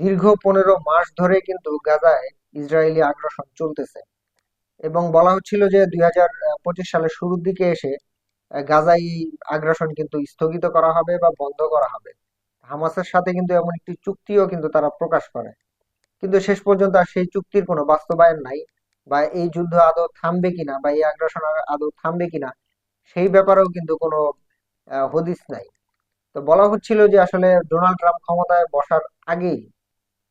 দীর্ঘ পনেরো মাস ধরে কিন্তু গাজায় ইসরায়েলি আগ্রাসন চলতেছে। এবং বলা হচ্ছিল যে দুই হাজার পঁচিশ সালের শুরুর দিকে এসে গাজায় আগ্রাসন কিন্তু স্থগিত করা হবে বা বন্ধ করা হবে। হামাসের সাথে কিন্তু এমন একটি চুক্তিও কিন্তু তারা প্রকাশ করে। কিন্তু শেষ পর্যন্ত আর সেই চুক্তির কোনো বাস্তবায়ন নাই বা এই যুদ্ধ আদৌ থামবে কিনা বা এই আগ্রাসন আদৌ থামবে কিনা, সেই ব্যাপারেও কিন্তু কোনো হদিস নাই। তো বলা হচ্ছিল যে আসলে ডোনাল্ড ট্রাম্প ক্ষমতায় বসার আগেই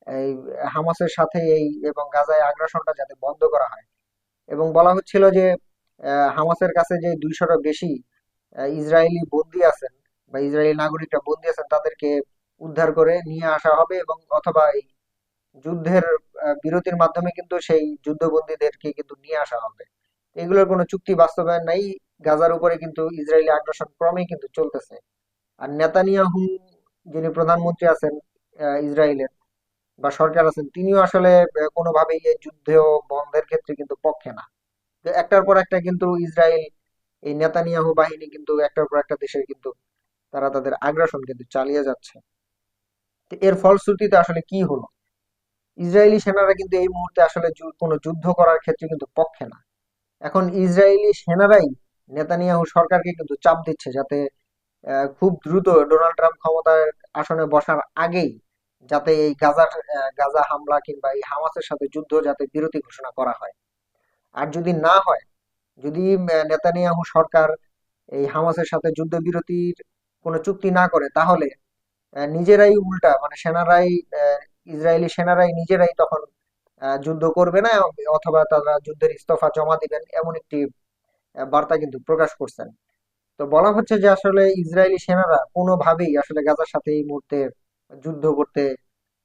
এই হামাসের সাথে এই এবং গাজায় আগ্রাসনটা যাতে বন্ধ করা হয়। এবং বলা হচ্ছিল যে হামাসের কাছে যে দুইশোরও বেশি ইসরায়েলি বন্দী আছেন বা ইসরায়েলি নাগরিকরা বন্দী আছেন, তাদেরকে উদ্ধার করে নিয়ে আসা হবে এবং অথবা এই যুদ্ধের বিরতির মাধ্যমে কিন্তু সেই যুদ্ধবন্দীদেরকে কিন্তু নিয়ে আসা হবে। এগুলোর কোনো চুক্তি বাস্তবায়ন নাই। গাজার উপরে কিন্তু ইসরায়েলি আগ্রাসন ক্রমেই কিন্তু চলতেছে। আর নেতানিয়াহু, যিনি প্রধানমন্ত্রী আছেন ইসরায়েলের বা সরকার আছেন, তিনিও আসলে কোনোভাবেই এই যুদ্ধ বন্ধের ক্ষেত্রে কিন্তু পক্ষে না। একটার পর একটা কিন্তু ইসরায়েল, এই নেতানিয়াহু বাহিনী কিন্তু একটার পর একটা দেশের কিন্তু তারা তাদের আগ্রাসন কিন্তু চালিয়ে যাচ্ছে। এর ফলশ্রুতিতে আসলে কি হলো? ইসরায়েলি সেনারা কিন্তু এই মুহূর্তে আসলে কোনো যুদ্ধ করার ক্ষেত্রে কিন্তু পক্ষে না। এখন ইসরায়েলি সেনারাই নেতানিয়াহু সরকারকে কিন্তু চাপ দিচ্ছে যাতে খুব দ্রুত ডোনাল্ড ট্রাম্প ক্ষমতার আসনে বসার আগেই যাতে এই গাজার গাজা হামলা কিংবা এই হামাসের সাথে যুদ্ধ যাতে বিরতি ঘোষণা করা হয়। আর যদি না হয়, যদি নেতানিয়াহু সরকার এই হামাসের সাথে যুদ্ধবিরতির কোনো চুক্তি না করে, তাহলে নিজেরাই উল্টা মানে সেনারাই ইসরায়েলি সেনারাই নিজেরাই তখন যুদ্ধ করবে না অথবা তারা যুদ্ধের ইস্তফা জমা দিবেন এমন একটি বার্তা কিন্তু প্রকাশ করছেন। তো বলা হচ্ছে যে আসলে ইসরায়েলি সেনারা কোনোভাবেই আসলে গাজার সাথে এই মুহূর্তে যুদ্ধ করতে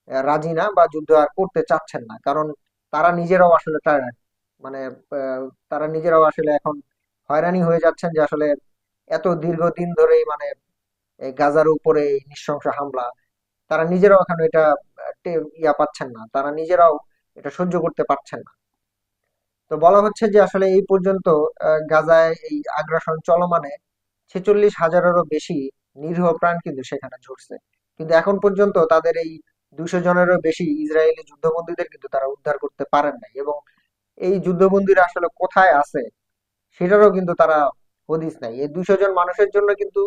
রাজি না বা যুদ্ধ আর করতে চাচ্ছেন না। কারণ তারা নিজেরাও আসলে টায়ার্ড মানে তারা নিজেরাও আসলে এখন হয়রানি হয়ে যাচ্ছেন যে আসলে এত দীর্ঘদিন ধরেই মানে গাজার উপরে নৃশংস হামলা, তারা নিজেরাও এখন এটা ইয়া পাচ্ছেন না। তারা নিজেরাও এটা সহ্য করতে পারছেন না। তো বলা হচ্ছে যে আসলে এই পর্যন্ত গাজায় এই আগ্রাসন চলমানে ছেচল্লিশ হাজারেরও বেশি নিরীহ প্রাণ কিন্তু সেখানে ঝরছে। কিন্তু এখন পর্যন্ত তাদের এই দুশো জনেরও বেশি ইসরায়েলি যুদ্ধবন্দীদের কিন্তু তারা উদ্ধার করতে পারেন নাই এবং এই যুদ্ধবন্দীরা আসলে কোথায় আছে সেটারও কিন্তু তারা হদিস নাই। এই দুশো জন মানুষের জন্য কিন্তু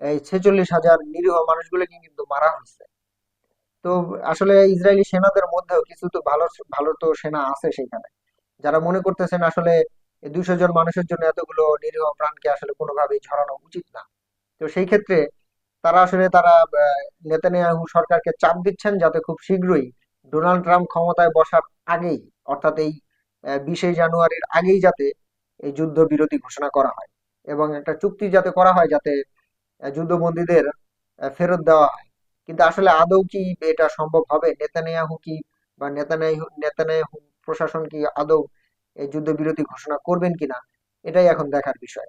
এই ছেচল্লিশ হাজার নিরীহ মানুষগুলোকে কিন্তু মারা হয়েছে। তো আসলে ইসরায়েলি সেনাদের মধ্যেও কিছু তো ভালো ভালো তো সেনা আছে সেখানে। যারা মনে করতেছেন আসলে দুশো জন মানুষের জন্য এতগুলো নিরীহ প্রাণকে আসলে কোনোভাবেই ঝরানো উচিত না। তো সেই ক্ষেত্রে তারা আসলে তারা নেতানিয়াহু সরকারকে চাপ দিচ্ছেন যাতে খুব শীঘ্রই ডোনাল্ড ট্রাম্প ক্ষমতায় বসার আগেই, অর্থাৎ এই বিশে জানুয়ারির আগেই যাতে এই যুদ্ধ বিরতি ঘোষণা করা হয় এবং একটা চুক্তি যাতে করা হয় যাতে যুদ্ধবন্দীদের ফেরত দেওয়া হয়। কিন্তু আসলে আদৌ কি এটা সম্ভব হবে? নেতানিয়াহু কি বা নেতানিয়াহু নেতানিয়াহু প্রশাসন কি আদৌ এই যুদ্ধবিরতি ঘোষণা করবেন কিনা? এটাই এখন দেখার বিষয়।